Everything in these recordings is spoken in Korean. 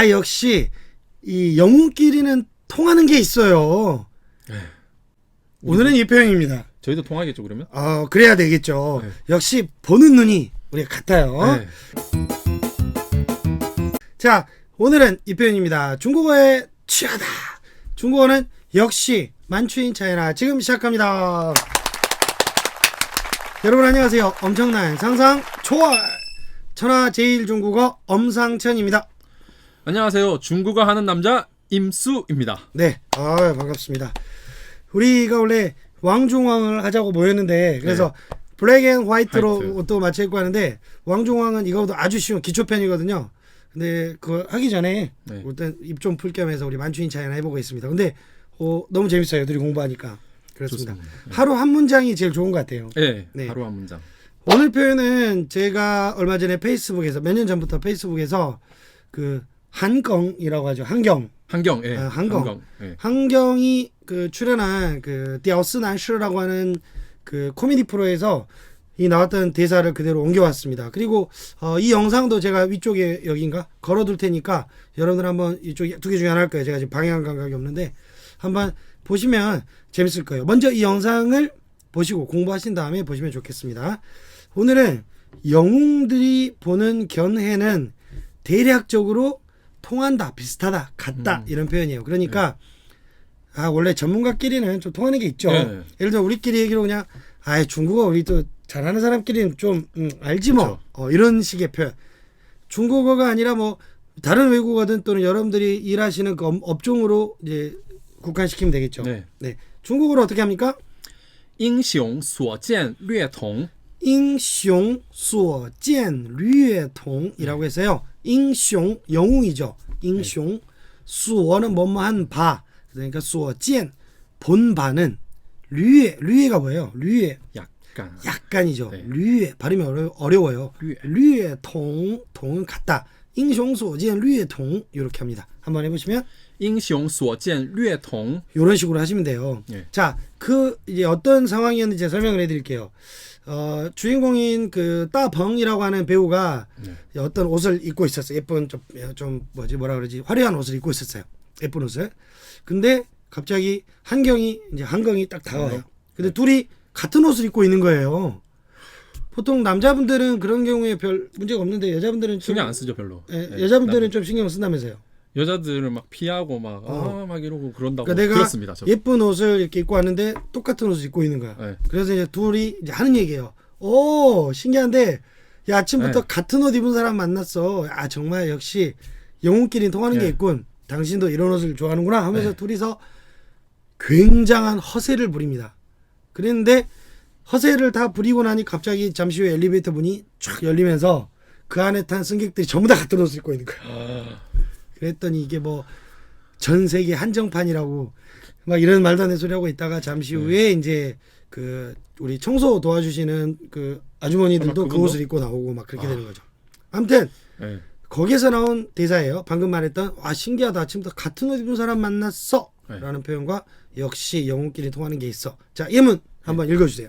아 역시 이 영웅끼리는 통하는 게 있어요. 네. 오늘은 이 표현입니다. 저희도 통하겠죠 그러면? 어 그래야 되겠죠. 네. 역시 보는 눈이 우리가 같아요. 네. 자 오늘은 이 표현입니다. 중국어에 취하다. 중국어는 역시 만추인 차이나 지금 시작합니다. 여러분 안녕하세요. 엄청난 상상 초월 천하 제일 중국어 엄상천입니다. 안녕하세요. 중국어 하는 남자 임수입니다. 네, 아 반갑습니다. 우리가 원래 왕중왕을 하자고 모였는데 그래서 블랙 앤 화이트로 네. 화이트. 또 맞춰 입고 하는데 왕중왕은 이거보다 아주 쉬운 기초편이거든요. 근데 그거 하기 전에 네. 일단 입 좀 풀 겸 해서 우리 만추인 차이나 해보고 있습니다. 근데 어, 너무 재밌어요. 애들이 공부하니까 그렇습니다. 좋습니다. 하루 한 문장이 제일 좋은 것 같아요. 네. 네. 하루 한 문장. 오늘 표현은 제가 얼마 전에 페이스북에서 몇 년 전부터 페이스북에서 그 한경이라고 하죠. 한경 한경. 예. 아, 한경. 예. 한경이 그 출연한 그 디아우스난슈라고 하는 그 코미디 프로에서 이 나왔던 대사를 그대로 옮겨왔습니다. 그리고 어, 이 영상도 제가 위쪽에 여기인가 걸어둘 테니까 여러분들 한번 이쪽 두 개 중에 하나 할 거예요. 제가 지금 방향 감각이 없는데 한번 보시면 재밌을 거예요. 먼저 이 영상을 보시고 공부하신 다음에 보시면 좋겠습니다. 오늘은 영웅들이 보는 견해는 대략적으로 통한다, 비슷하다, 같다 음. 이런 표현이에요. 그러니까 아 원래 전문가끼리는 좀 통하는 게 있죠. 네. 예를 들어 우리끼리 얘기로 그냥 아 중국어 우리 또 잘하는 사람끼리는 좀 음, 알지 뭐 어, 이런 식의 표현. 중국어가 아니라 뭐 다른 외국어든 또는 여러분들이 일하시는 그 업- 업종으로 이제 국한시키면 되겠죠. 네. 네. 중국어로 어떻게 합니까? 英雄所见略同. 인숑 소见류통이라고 해서요. 인숑 영웅이죠. 인숑 수어는 뭐뭐한 바 그러니까 소见본 바는 류에 류에가 뭐예요? 류에 약간. 약간이죠. 네. 류에 발음이 어려, 어려워요. 류에. 류통 통은 같다. 인숑 소见류통 이렇게 합니다. 한번 해보시면 英雄所见略同. 이런 식으로 하시면 돼요. 예. 자, 그 이제 어떤 상황이었는지 제가 설명을 해드릴게요. 어, 주인공인 그 따펑이라고 하는 배우가 네. 어떤 옷을 입고 있었어요. 예쁜 좀, 좀 뭐지 뭐라 그러지 화려한 옷을 입고 있었어요. 예쁜 옷을. 근데 갑자기 한경이 이제 한경이 딱 다가와요. 네. 근데 둘이 같은 옷을 입고 있는 거예요. 보통 남자분들은 그런 경우에 별 문제가 없는데 여자분들은 좀 신경 안 쓰죠 별로. 예, 예. 여자분들은 좀 신경 쓴다면서요. 여자들은 막 피하고 막 어. 아 막 이러고 그런다고 그러니까 내가 들었습니다. 저. 예쁜 옷을 이렇게 입고 왔는데 똑같은 옷을 입고 있는 거야. 네. 그래서 이제 둘이 이제 하는 얘기예요. 오 신기한데 야 아침부터 네. 같은 옷 입은 사람 만났어. 아 정말 역시 영웅끼리 통하는 게 네. 있군. 당신도 이런 옷을 좋아하는구나 하면서 네. 둘이서 굉장한 허세를 부립니다. 그랬는데 허세를 다 부리고 나니 갑자기 잠시 후에 엘리베이터 문이 쫙 열리면서 그 안에 탄 승객들이 전부 다 같은 옷을 입고 있는 거야. 아, 그랬더니 이게 뭐 전 세계 한정판이라고 막 이런 말도 안 되는 소리 하고 있다가 잠시 네. 후에 이제 그 우리 청소 도와주시는 그 아주머니들도 그? 옷을 입고 나오고 막 그렇게 아. 되는 거죠. 아무튼 예. 거기에서 나온 대사예요. 방금 말했던 와 신기하다 아침부터 같은 옷 입은 사람 만났어 네. 라는 표현과 역시 영웅끼리 통하는 게 있어. 자 예문 한번 읽어주세요.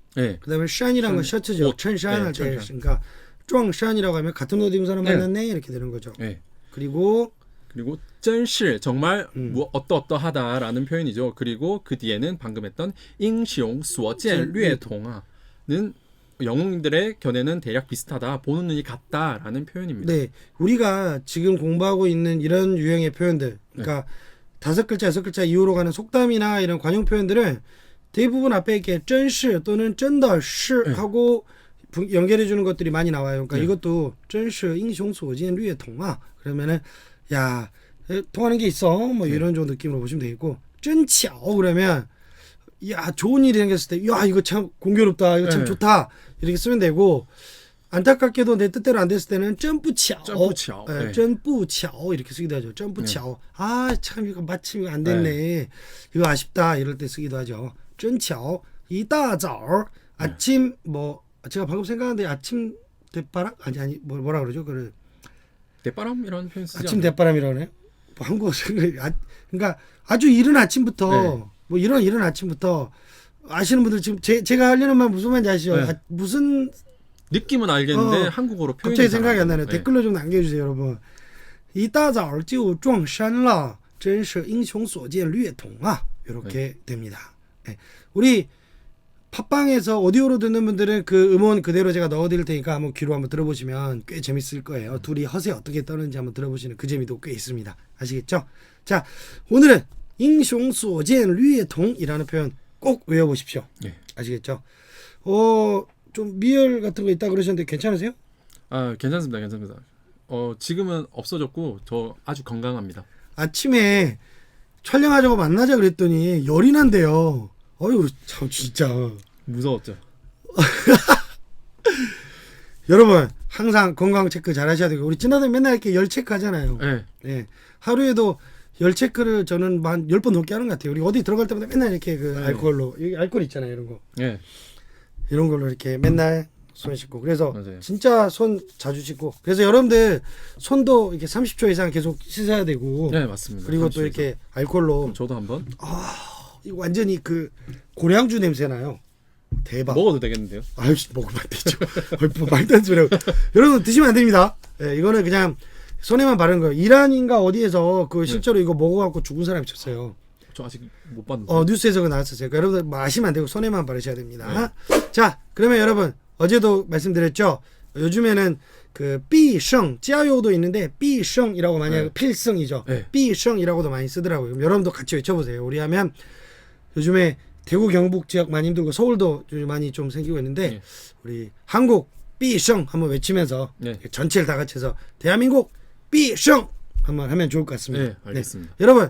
네. 그다음에 샨이라는 건 셔츠죠. 옷. 천샨 네, 찾으니까 쫑샨이라고 하면 같은 옷 입은 사람 네. 만났네 이렇게 되는 거죠. 네. 그리고 그리고 쩐실 정말 음. 뭐 어떠어떠하다라는 표현이죠. 그리고 그 뒤에는 방금 했던 잉시용 수어젠류의 통화는 음. 영웅들의 견해는 대략 비슷하다, 보는 눈이 같다라는 표현입니다. 네, 우리가 지금 공부하고 있는 이런 유형의 표현들, 네. 그러니까 네. 다섯 글자, 여섯 글자 이후로 가는 속담이나 이런 관용 표현들은 대부분 앞에 이렇게 쩐시 또는 쩐더시 하고 네. 연결해 주는 것들이 많이 나와요. 그러니까 네. 이것도 쩐시 잉숑수오진 류의 통화. 그러면은 야 통하는 게 있어. 뭐 네. 이런 정도 느낌으로 보시면 되겠고. 쩐치어 그러면 야 좋은 일이 생겼을 때 야 이거 참 공교롭다. 이거 참 좋다. 이렇게 쓰면 되고. 안타깝게도 내 뜻대로 안 됐을 때는 점프치아오, 점프치아오, 어. 네. 점프치아오 어, 이렇게 쓰기도 하죠. 점프치아오. 네. 어. 아참 이거 마침 안 됐네. 네. 이거 아쉽다. 이럴 때 쓰기도 하죠. 真巧. 이따早 아침 뭐 제가 방금 생각하는데 아침 대바람 아니 아니 뭐 뭐라 그러죠? 그 대바람이라는 표현 쓰지 아침 않아요? 대바람이라고 하네요. 뭐 한국어 아, 그러니까 아주 이른 아침부터 네. 뭐 이런 이른 아침부터 아시는 분들 지금 제, 제가 하려는 말 무슨 말인지 아시죠? 네. 아, 무슨 느낌은 알겠는데 어, 한국어로 표현이 갑자기 잘 생각이 안 안 나네요. 돼요. 댓글로 좀 남겨주세요, 여러분. 一大早就撞山了,真是英雄所见略同啊. 이렇게 됩니다. 예. 우리 팟빵에서 오디오로 듣는 분들은 그 음원 그대로 제가 넣어드릴 테니까 한번 귀로 한번 들어보시면 꽤 재밌을 거예요. 둘이 허세 어떻게 떠는지 한번 들어보시는 그 재미도 꽤 있습니다. 아시겠죠? 자, 오늘은 잉숑소젠 류의통이라는 표현 꼭 외워보십시오. 네. 아시겠죠? 어, 좀 미열 같은 거 있다 그러셨는데 괜찮으세요? 아, 괜찮습니다. 괜찮습니다. 어, 지금은 없어졌고 저 아주 건강합니다. 아침에 촬영하자고 만나자 그랬더니 열이 난대요. 어휴, 참 진짜. 무서웠죠. 여러분, 항상 건강 체크 잘 하셔야 되고 우리 지나다 맨날 이렇게 열 체크 하잖아요. 네, 예. 하루에도 열 체크를 저는 한 열 번 넘게 하는 것 같아요. 우리 어디 들어갈 때마다 맨날 이렇게 그 네. 알코올로 여기 알코올 있잖아요, 이런 거. 네, 이런 걸로 이렇게 맨날 손 씻고 그래서 맞아요. 진짜 손 자주 씻고 그래서 여러분들 손도 이렇게 30초 이상 계속 씻어야 되고 네 맞습니다. 그리고 또. 이렇게 알코올로 저도 한번 이거 완전히 그 고량주 냄새 나요. 대박. 먹어도 되겠는데요? 아유, 씨, 먹으면 안 되죠. 뭐 말도 안 소리하고. 여러분, 드시면 안 됩니다. 예, 이거는 그냥 손에만 바르는 거예요. 이란인가 어디에서 그 실제로 이거 먹어갖고 죽은 사람이 있었어요. 저 아직 못 봤는데. 어, 뉴스에서 그 나왔었어요. 그러니까 여러분들 마시면 안 되고 손에만 바르셔야 됩니다. 자, 그러면 여러분, 어제도 말씀드렸죠. 요즘에는 그 삐성, 짜요도 있는데 많이 하고 네. 필성이죠. 네. 삐성이라고도 많이 쓰더라고요. 그럼 여러분도 같이 외쳐보세요. 우리 하면 요즘에 대구 경북 지역 많이 힘들고 서울도 요즘 많이 좀 생기고 있는데 네. 우리 한국 삐성 한번 외치면서 네. 전체를 다 같이 해서 대한민국 삐성 한번 하면 좋을 것 같습니다. 네, 알겠습니다. 여러분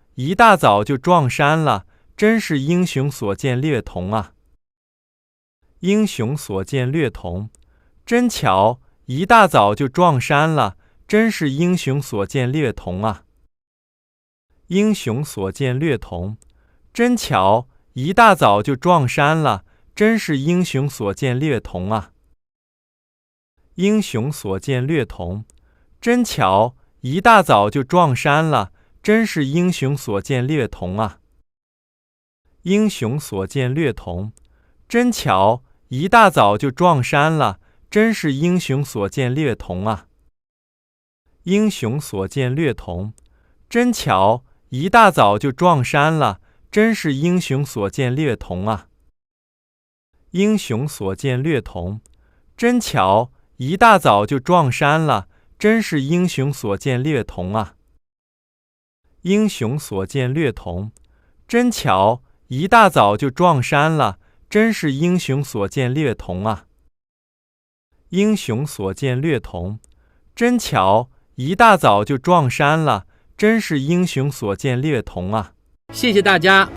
一大早就撞衫了，真是英雄所见略同啊！英雄所见略同，真巧，一大早就撞衫了，真是英雄所见略同啊！英雄所见略同，真巧。一大早就撞衫了，真是英雄所见略同啊！英雄所见略同，真巧，一大早就撞衫了，真是英雄所见略同啊！英雄所见略同，真巧，一大早就撞衫了，真是英雄所见略同啊！英雄所见略同，真巧，一大早就撞衫了。真是英雄所见略同啊！英雄所见略同，真巧，一大早就撞衫了，真是英雄所见略同啊！英雄所见略同，真巧，一大早就撞衫了，真是英雄所见略同啊！英雄所见略同，真巧，一大早就撞衫了，真是英雄所见略同啊！谢谢大家。